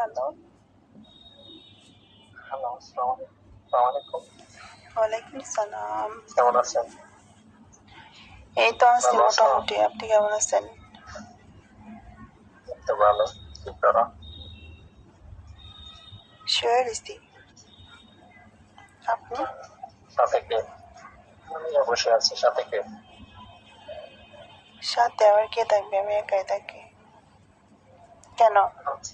Hello hello আসসালামু আলাইকুম ওয়ালাইকুম সালাম কেমন আছেন এই তো আছি ভালো আছো? মোটামুটি আপনি কেমন আছেন তো ভালো কি করো শুয়ে রয়েছি আপনি সাথে কে আমি বসে আছি সাথে কে সাথে আবার কে থাকবে আমি একাই থাকি কেন?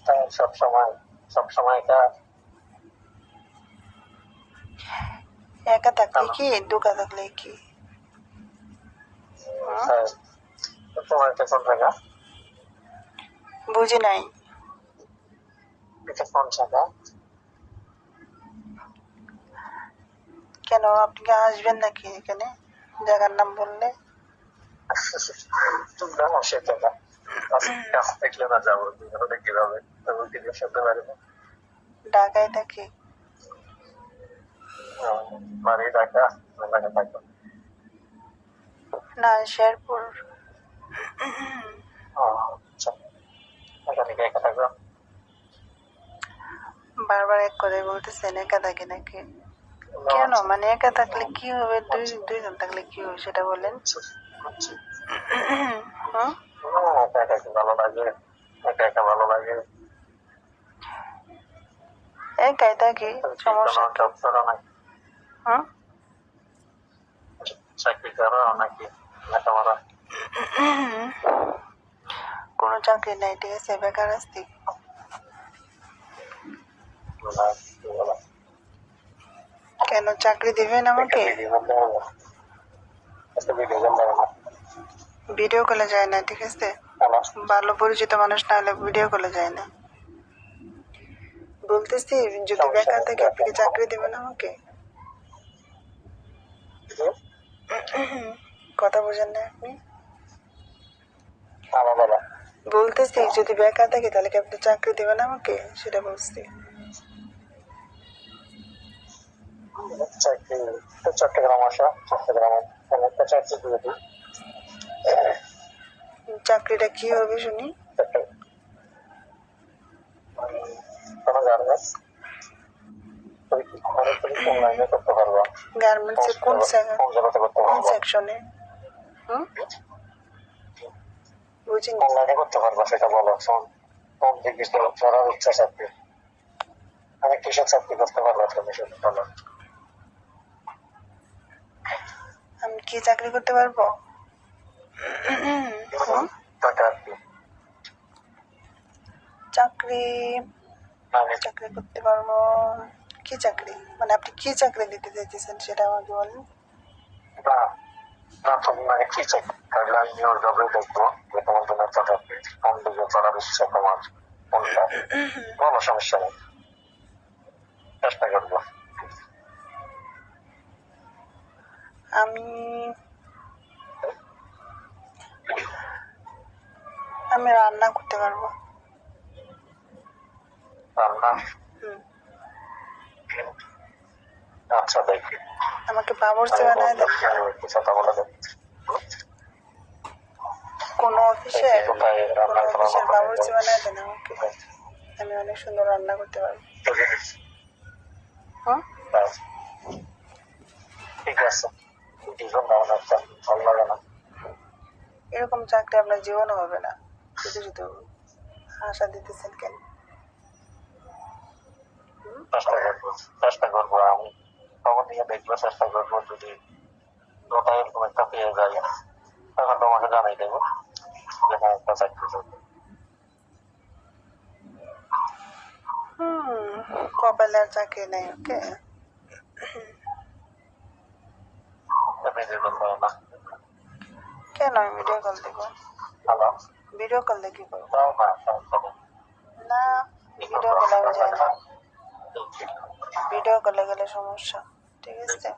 তাই সব সময় সব সময় একা থাকলে কি? দুকা থাকলে কি? হ্যাঁ? বুঝি নাই। কেন আপনি কি আসবেন নাকি এখানে? জায়গার নাম বললে? তোমরা ঢাকায় থাকি। বাড়ি ঢাকা না শেরপুর। বারবার এক করে বলতেছেন একা থাকি নাকি? কেন? মানে একা থাকলে কি হবে? দুই দুইজন থাকলে কি হবে সেটা বলেন। হুম? একা একা কি ভালো লাগে? একা একা ভালো লাগে। একাই থাকি সমস্যা। জব করো নাকি হুম? চাকরি করো নাকি? লেখাপড়া? কোনো চাকরি নাই ঠিক আছে বেকার আসছি? কেন চাকরি দিবেন আমাকে? ভিডিও কলে যায় না ঠিক আছে? ভালো পরিচিত মানুষ না হলে ভিডিও কলে যায় না। বলতেছি যদি বেকার থাকে আপনি কি চাকরি দেবেন আমাকে? কথা বোঝেন না আপনি। বলতেছি যদি বেকার থাকে তাহলে কি আপনি চাকরি দেবেন আমাকে? সেটা বলছি। চাকরি তো চট্টগ্রাম আসা চট্টগ্রামে অনেকটা চাকরি দিয়ে দিই। চাকরিটা কি হবে শুনি? গার্মেন্টস করতে কোন করতে সেকশনে বুঝিনি। অনলাইনে করতে পারবা সেটা বলো। কোন করার ইচ্ছা চাকরি আমি কিসের চাকরি করতে পারব তুমি সেটা বলো। আমি কি চাকরি করতে পারব? কি চাকরি। চাকরি করতে পারব। কি চাকরি? মানে আপনি কি চাকরি দিতে চাইতেছেন সেটা আমাকে বলেন। না মানে কি তাহলে আমি ওর জবে দেখব যে তোমার জন্য একটা চাকরি কোন দিকে করার ইচ্ছা তোমার কোনটা। বলো সমস্যা নেই। চেষ্টা করব। আমি আমি রান্না করতে পারব। রান্না? আচ্ছা দেখি। আমাকে বাবুর্চি বানায় কোনো অফিসে কোনো অফিসের হবে। বাবুর্চি বানায় দেন আমাকে। আমি অনেক সুন্দর রান্না করতে পারব। হ্যাঁ। ঠিক আছে। এরকম চাকরি আপনার জীবনে হবে না। শুধু আশা দিতেছেন কেন? চেষ্টা করব চেষ্টা করব। আমি খবর নিয়ে দেখব চেষ্টা করব যদি কোথায় এরকম একটা পেয়ে যাই। তখন তোমাকে জানাই দেবো যে হ্যাঁ একটা চাকরি করব। কপালে আর চাকরি নেই ওকে? কেন আমি ভিডিও কল দেবো? হ্যালো ভিডিও কল কি করব না ভিডিও কলে আমি যাই না। ভিডিও কলে গেলে সমস্যা ঠিক আছে?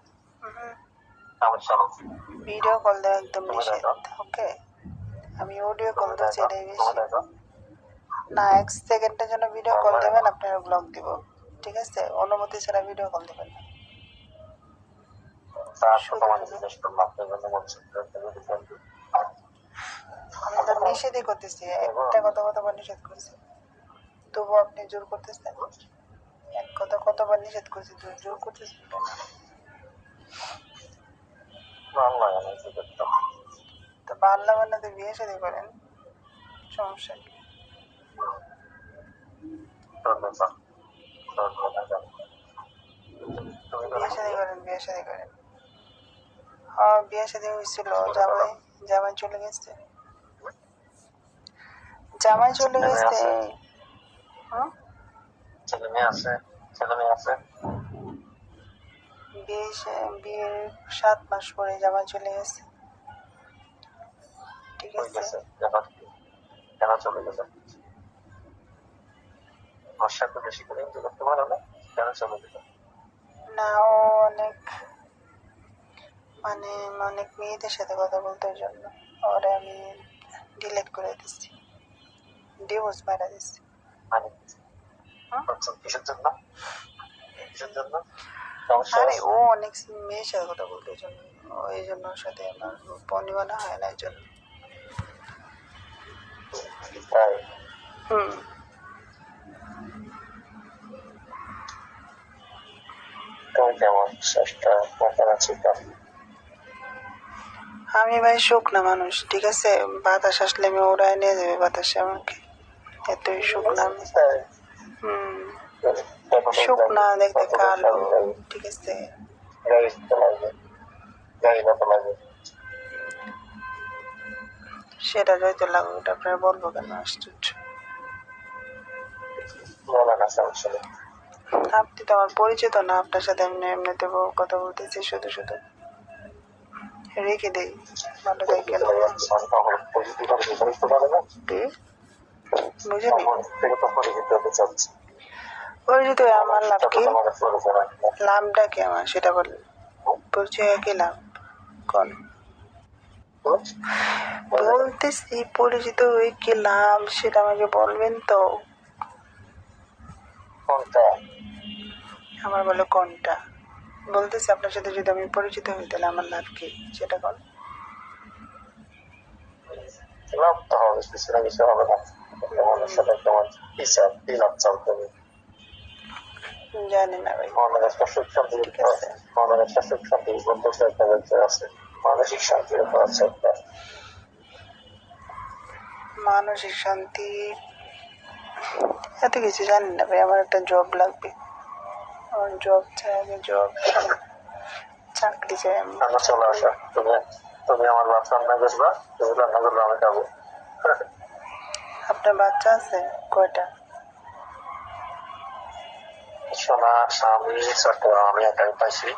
ভিডিও কল দেওয়া একদম নিষেধ ওকে? আমি অডিও কল তো দেখো, সেটাই বেশি। না এক সেকেন্ডের জন্য ভিডিও কল দেবেন আপনার ব্লগ দিব ঠিক আছে? অনুমতি ছাড়া ভিডিও কল দেবেন না। তার তো তোমাকে জিজ্ঞেস করলাম তো নিষেধই করতেছি একটা কথা কথা বলে নিষেধ করছি? তবু আপনি জোর করতেছেন? এক কথা কতবার নিষেধ করছি তুই জোর করতেছেন কেন? তো ভালো লাগে বিয়ে শাদী করেন সমস্যা কি? তুমি বিয়ে শাদী করেন বিয়ে শাদী করেন। হ্যাঁ বিয়ে শাদী হয়েছিল জামাই জামাই চলে গেছে। জামাই চলে গেছে? হ্যাঁ? ছেলে মেয়ে আছে ছেলে মেয়ে আছে। বিয়ে বিয়ের সাত মাস পরে জামাই চলে গেছে। ঠিক আছে। কেন চলে গেছে। ওর সাথে বেশি করে ইন্টার করতে পারো না? কেন চলে গেছে। না ও অনেক মানে অনেক মেয়েদের সাথে কথা বলতে জন্য। ওরে আমি ডিলেট করে দিচ্ছি। ডিভোর্স মারা দিচ্ছি আরে ও অনেক মেয়ের সাথে কথা বলতে জন্য ওই জন্য সাথে আমার বনিবানা হয় না এই জন্য হুম কেমন চেষ্টা ব্যাপার আছে আমি ভাই শুকনা মানুষ ঠিক আছে বাতাস আসলে আমি ওরাই নিয়ে যাবে বাতাসে আমাকে এতই শুকনা। হুম। শুকনা দেখতে কালো। ঠিক আছে। সেটা হয়তো লাগবে ওটা আপনার বলব কেন? আশ্চর্য। আপনি তো আমার পরিচিত না আপনার সাথে এমনি এমনিতে কথা বলতেছি শুধু শুধু। রেখে দেই ভালো থাকেন পরিচিত হয়ে আমার লাভ কি? লাভটা কি আমার? সেটা পরিচয় হয়ে কি লাভ? কোন? বলতেছি পরিচিত হয়ে কি লাভ সেটা আমাকে বলবেন তো। আমার বলে কোনটা? বলতেছি আপনার সাথে যদি আমি পরিচিত হই তাহলে আমার লাভ কি? সেটা কোন লাভ তো হবে কিছু না কিছু হবে না। সাথে তুমি জানি না মানসিক শান্তির উপর আছে মানসিক শান্তি। এত কিছু জানি না ভাই, আমার একটা জব লাগবে। আমার জব চাই আগে জব চাকরি চাই আমি। রান্না চলে আসা। তুমি তুমি আমার ভাত রান্না করবা তুমি রান্না করবে আমি খাব। আপনার বাচ্চা আছে কয়টা? সোনা স্বামী ছোট আমি একাই পাইছি।